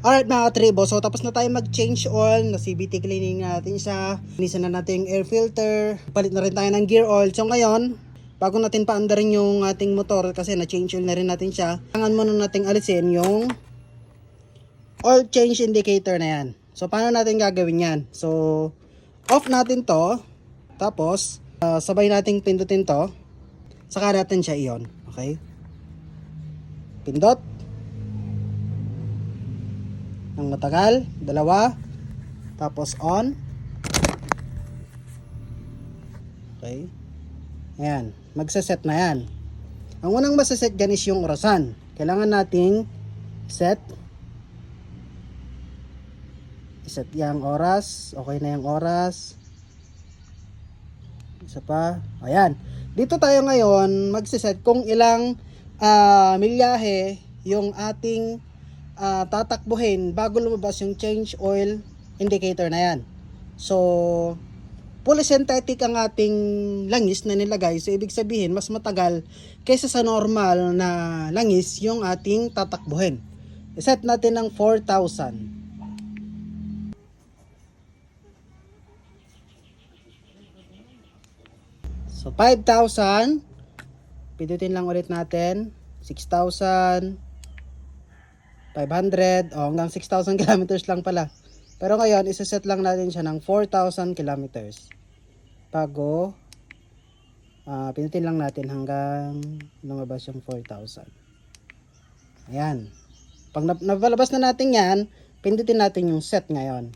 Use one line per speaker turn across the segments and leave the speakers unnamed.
Alright mga tribo, so tapos na tayo mag-change oil, na CVT cleaning natin siya, linisan na natin air filter, palit na rin tayo ng gear oil. So ngayon, bago natin paandarin yung ating motor kasi na-change oil na rin natin siya, kailangan muna natin alisin yung oil change indicator na yan. So paano natin gagawin yan? So off natin to, tapos ah, sabay nating pindutin to, saka natin siya iyon. Okay? Pindot ng matagal, dalawa, tapos on. Okay. Ayan, magsaset na yan. Ang unang masaset dyan is yung orasan. Kailangan nating set set yung oras. Okay na yung oras. Isa pa. Ayan. Dito tayo ngayon magsiset kung ilang ah, milyahe yung ating ah, tatakbuhin bago lumabas yung change oil indicator na yan. So, fully synthetic ang ating langis na nilagay. So, ibig sabihin, mas matagal kaysa sa normal na langis yung ating tatakbuhin. Iset natin ng 4,000. So, 5,000. Pindutin lang ulit natin. 6,000. 500. O, hanggang 6,000 kilometers lang pala. Pero ngayon, isa-set lang natin siya ng 4,000 kilometers. Bago, ah pindutin lang natin hanggang lumabas yung 4,000. Ayan. Pag nap- napalabas na natin yan, pindutin natin yung set ngayon.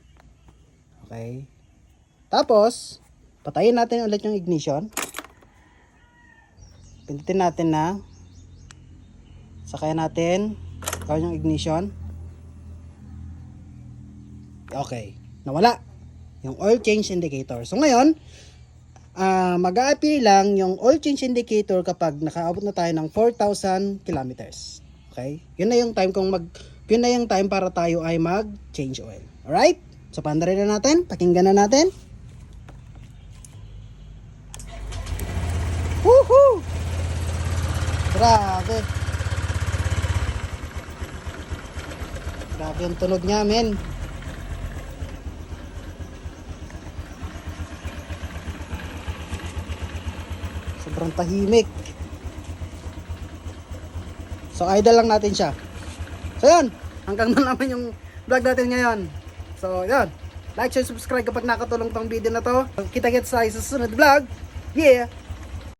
Okay. Tapos, patayin natin ulit yung ignition. Pindutin natin na sakayan natin gawin yung ignition. Okay. Nawala. Yung oil change indicator. So ngayon, ah mag-a-appear lang yung oil change indicator kapag nakaabot na tayo ng 4,000 kilometers. Okay? Yun na yung time kung mag yun na yung time para tayo ay mag-change oil. Alright? So pandarin na natin. Pakinggan na natin. Woohoo! Grabe. Grabe yung tunog niya, men. Sobrang tahimik. So, idle lang natin siya. So, yun. Hanggang na naman yung vlog natin ngayon. So, yun. Like, share, subscribe kapag nakatulong tong video na to. Kita-kits sa susunod vlog. Yeah!